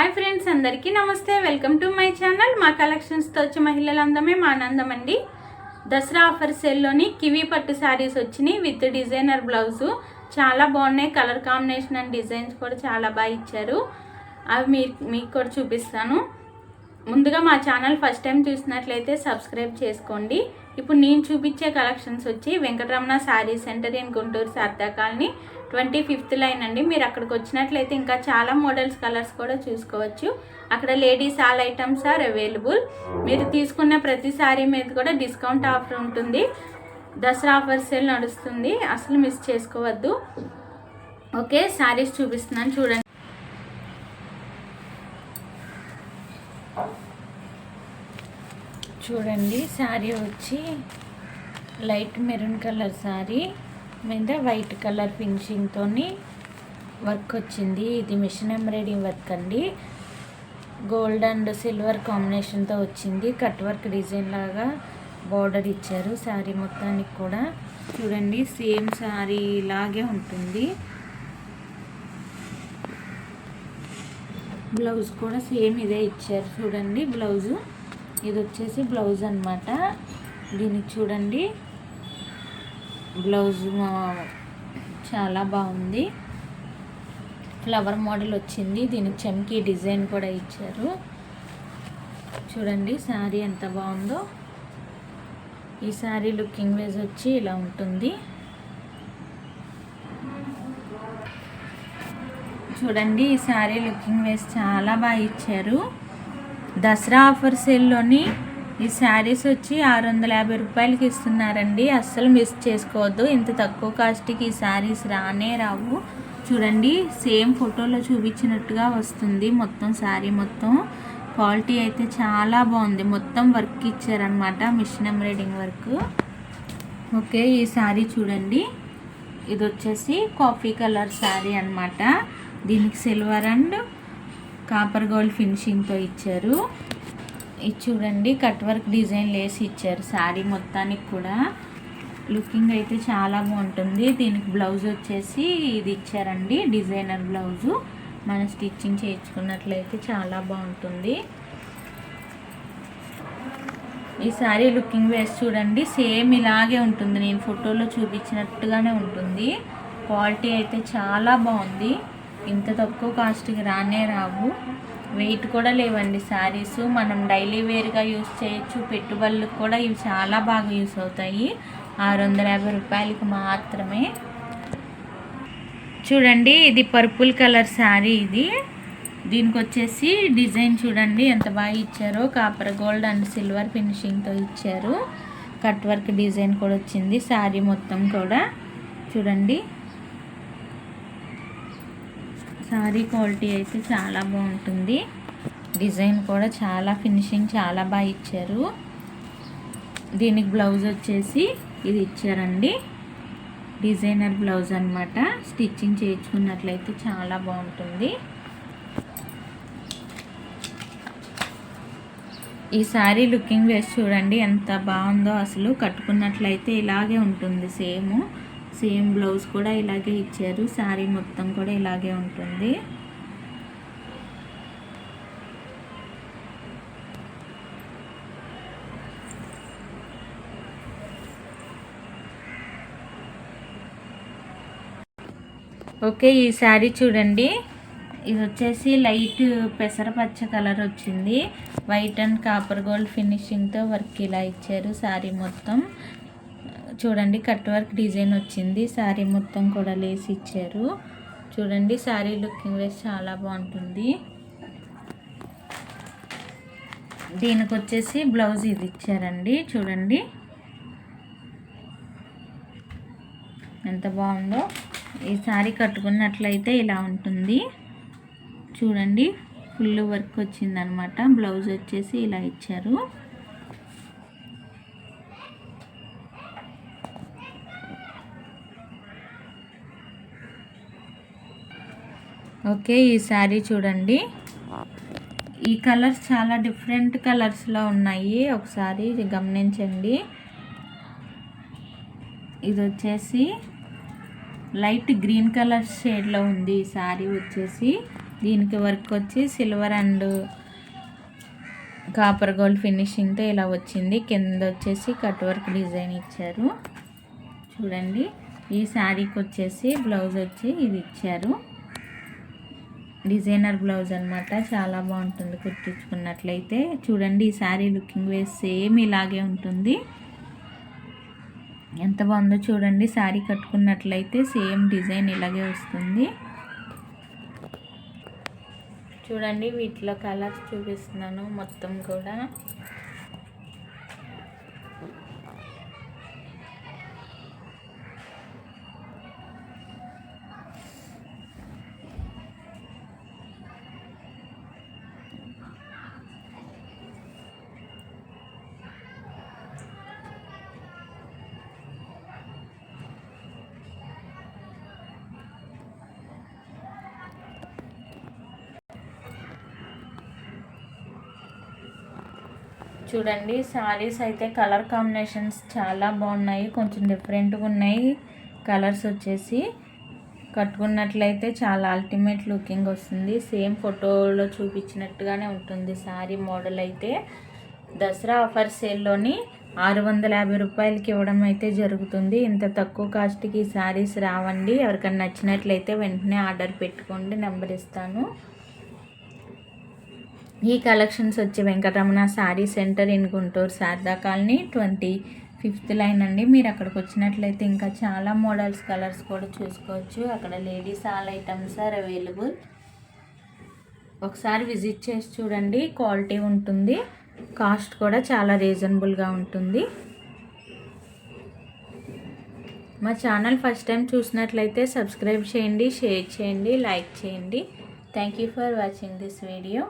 Hi friends అందరికీ నమస్తే. Welcome to my channel మా కలెక్షన్స్తో వచ్చే మహిళలందమే మా ఆనందం అండి. దసరా ఆఫర్ సేల్లోని కివీ పట్టు శారీస్ వచ్చినాయి విత్ డిజైనర్ బ్లౌజు చాలా బాగున్నాయి. కలర్ కాంబినేషన్ అండ్ డిజైన్స్ కూడా చాలా బాగా ఇచ్చారు. అవి మీ మీకు కూడా చూపిస్తాను. ముందుగా మా ఛానల్ ఫస్ట్ టైం చూసినట్లయితే సబ్స్క్రైబ్ చేసుకోండి. ఇప్పుడు నేను చూపించే కలెక్షన్స్ వచ్చి Venkataramana sari centre in Guntur Sharada colony. Twenty fifth line అండి. మీరు అక్కడికి వచ్చినట్లయితే ఇంకా చాలా మోడల్స్ కలర్స్ కూడా చూసుకోవచ్చు. అక్కడ ladies all items are available. మీరు తీసుకున్న ప్రతి శారీ మీద కూడా డిస్కౌంట్ ఆఫర్ ఉంటుంది. దసరా ఆఫర్ సేల్ నడుస్తుంది. అసలు మిస్ చేసుకోవద్దు. ఓకే శారీస్ చూపిస్తున్నాను చూడండి. చూడండి శారీ వచ్చి లైట్ మెరూన్ కలర్ శారీ మీద వైట్ కలర్ ఫినిషింగ్తో వర్క్ వచ్చింది. ఇది మిషన్ ఎంబ్రాయిడింగ్ వర్క్ అండి. గోల్డ్ అండ్ సిల్వర్ కాంబినేషన్తో వచ్చింది. కట్ వర్క్ డిజైన్ లాగా బార్డర్ ఇచ్చారు శారీ మొత్తానికి కూడా. చూడండి సేమ్ శారీ లాగే ఉంటుంది. బ్లౌజ్ కూడా సేమ్ ఇదే ఇచ్చారు. చూడండి బ్లౌజు. ఇది వచ్చేసి బ్లౌజ్ అనమాట దీనికి చూడండి. బ్లౌజ్ చాలా బాగుంది. ఫ్లవర్ మోడల్ వచ్చింది. దీనికి చెంకి డిజైన్ కూడా ఇచ్చారు. చూడండి శారీ ఎంత బాగుందో. ఈ శారీ లుకింగ్ వేజ్ వచ్చి ఇలా ఉంటుంది. చూడండి ఈ శారీ లుకింగ్ వేస్ చాలా బాగా ఇచ్చారు. దసరా ఆఫర్ సేల్లోని ఈ శారీస్ వచ్చి ఆరు వందల యాభై రూపాయలకి ఇస్తున్నారండి. అస్సలు మిస్ చేసుకోవద్దు. ఇంత తక్కువ కాస్ట్కి ఈ శారీస్ రానే రావు. చూడండి సేమ్ ఫోటోలో చూపించినట్టుగా వస్తుంది. మొత్తం శారీ మొత్తం. క్వాలిటీ అయితే చాలా బాగుంది. మొత్తం వర్క్ ఇచ్చారనమాట మిషన్ ఎంబ్రాయిడింగ్ వర్క్. ఓకే ఈ శారీ చూడండి. ఇది వచ్చేసి కాఫీ కలర్ శారీ అన్నమాట. దీనికి సిల్వర్ అండ్ కాపర్ గోల్డ్ ఫినిషింగ్తో ఇచ్చారు. ఇది చూడండి కట్ వర్క్ డిజైన్ లేసి ఇచ్చారు. శారీ మొత్తానికి కూడా లుకింగ్ అయితే చాలా బాగుంటుంది. దీనికి బ్లౌజ్ వచ్చేసి ఇది ఇచ్చారండి డిజైనర్ బ్లౌజు. మనం స్టిచ్చింగ్ చేయించుకున్నట్లయితే చాలా బాగుంటుంది. ఈ శారీ లుకింగ్ వేసి చూడండి సేమ్ ఇలాగే ఉంటుంది. నేను ఫోటోలో చూపించినట్టుగానే ఉంటుంది. క్వాలిటీ అయితే చాలా బాగుంది. ఇంత తక్కువ కాస్ట్కి రానే రావు. వెయిట్ కూడా లేవండి శారీస్. మనం డైలీ వేర్గా యూస్ చేయొచ్చు. పెట్టుబడులకు కూడా ఇవి చాలా బాగా యూస్ అవుతాయి. ఆరు వందల యాభై రూపాయలకి మాత్రమే. చూడండి ఇది పర్పుల్ కలర్ శారీ ఇది. దీనికి వచ్చేసి డిజైన్ చూడండి ఎంత బాగా ఇచ్చారో. కాపర్ గోల్డ్ అండ్ సిల్వర్ ఫినిషింగ్తో ఇచ్చారు. కట్ వర్క్ డిజైన్ కూడా వచ్చింది శారీ మొత్తం కూడా. చూడండి. శారీ క్వాలిటీ అయితే చాలా బాగుంటుంది. డిజైన్ కూడా చాలా ఫినిషింగ్ చాలా బాగా ఇచ్చారు. దీనికి బ్లౌజ్ వచ్చేసి ఇది ఇచ్చారండి. డిజైనర్ బ్లౌజ్ అన్నమాట. స్టిచ్చింగ్ చేయించుకున్నట్లయితే చాలా బాగుంటుంది. ఈ శారీ లుకింగ్ వేసి చూడండి ఎంత బాగుందో అసలు. కట్టుకున్నట్లయితే ఇలాగే ఉంటుంది సేమ్. సేమ్ బ్లౌజ్ కూడా ఇలాగే ఇచ్చారు. శారీ మొత్తం కూడా ఇలాగే ఉంటుంది. ఓకే ఈ శారీ చూడండి. ఇది వచ్చేసి లైట్ పెసరపచ్చ కలర్ వచ్చింది. వైట్ అండ్ కాపర్ గోల్డ్ ఫినిషింగ్తో వర్క్ ఇలా ఇచ్చారు శారీ మొత్తం. చూడండి కట్ వర్క్ డిజైన్ వచ్చింది. శారీ మొత్తం కూడా లేసి ఇచ్చారు. చూడండి శారీ లుకింగ్ వేసి చాలా బాగుంటుంది. దీనికి వచ్చేసి బ్లౌజ్ ఇది ఇచ్చారండి చూడండి. ఎంత బాగుందో. ఈ శారీ కట్టుకున్నట్లయితే ఇలా ఉంటుంది. చూడండి ఫుల్ వర్క్ వచ్చిందనమాట. బ్లౌజ్ వచ్చేసి ఇలా ఇచ్చారు. ఓకే ఈ శారీ చూడండి. ఈ కలర్స్ చాలా డిఫరెంట్ కలర్స్లో ఉన్నాయి. ఒకసారి గమనించండి. ఇది వచ్చేసి లైట్ గ్రీన్ కలర్ షేడ్లో ఉంది ఈ శారీ వచ్చేసి. దీనికి వర్క్ వచ్చి సిల్వర్ అండ్ కాపర్ గోల్డ్ ఫినిషింగ్తో ఇలా వచ్చింది. కింద వచ్చేసి కట్ వర్క్ డిజైన్ ఇచ్చారు. చూడండి ఈ శారీకి వచ్చేసి బ్లౌజ్ వచ్చి ఇది ఇచ్చారు. డిజైనర్ బ్లౌజ్ అనమాట చాలా బాగుంటుంది కుట్టించుకున్నట్లయితే. చూడండి ఈ శారీ లుకింగ్ వేస్ సేమ్ ఇలాగే ఉంటుంది. ఎంత బాగుందో చూడండి శారీ కట్టుకున్నట్లయితే సేమ్ డిజైన్ ఇలాగే వస్తుంది. చూడండి వీటిలో కలర్స్ చూపిస్తున్నాను మొత్తం కూడా. చూడండి శారీస్ అయితే కలర్ కాంబినేషన్స్ చాలా బాగున్నాయి కొంచెం డిఫరెంట్గా ఉన్నాయి. కలర్స్ వచ్చేసి కట్టుకున్నట్లయితే చాలా అల్టిమేట్ లుకింగ్ వస్తుంది. సేమ్ ఫోటోలో చూపించినట్టుగానే ఉంటుంది శారీ మోడల్ అయితే. దసరా ఆఫర్ సేల్లోని ఆరు వందల యాభై రూపాయలకి ఇవ్వడం అయితే జరుగుతుంది. ఇంత తక్కువ కాస్ట్కి ఈ శారీస్ రావండి. ఎవరికైనా నచ్చినట్లయితే వెంటనే ఆర్డర్ పెట్టుకోండి నెంబర్ ఇస్తాను. ఈ కలెక్షన్స్ వచ్చి Venkataramana sari centre in Guntur Sharada colony twenty fifth line అండి. మీరు అక్కడికి వచ్చినట్లయితే ఇంకా చాలా మోడల్స్ కలర్స్ కూడా చూసుకోవచ్చు. అక్కడ ladies all items are available. ఒకసారి విజిట్ చేసి చూడండి. క్వాలిటీ ఉంటుంది. కాస్ట్ కూడా చాలా రీజనబుల్గా ఉంటుంది. మా ఛానల్ ఫస్ట్ టైం చూసినట్లయితే సబ్స్క్రైబ్ చేయండి షేర్ చేయండి లైక్ చేయండి. Thank you for watching this video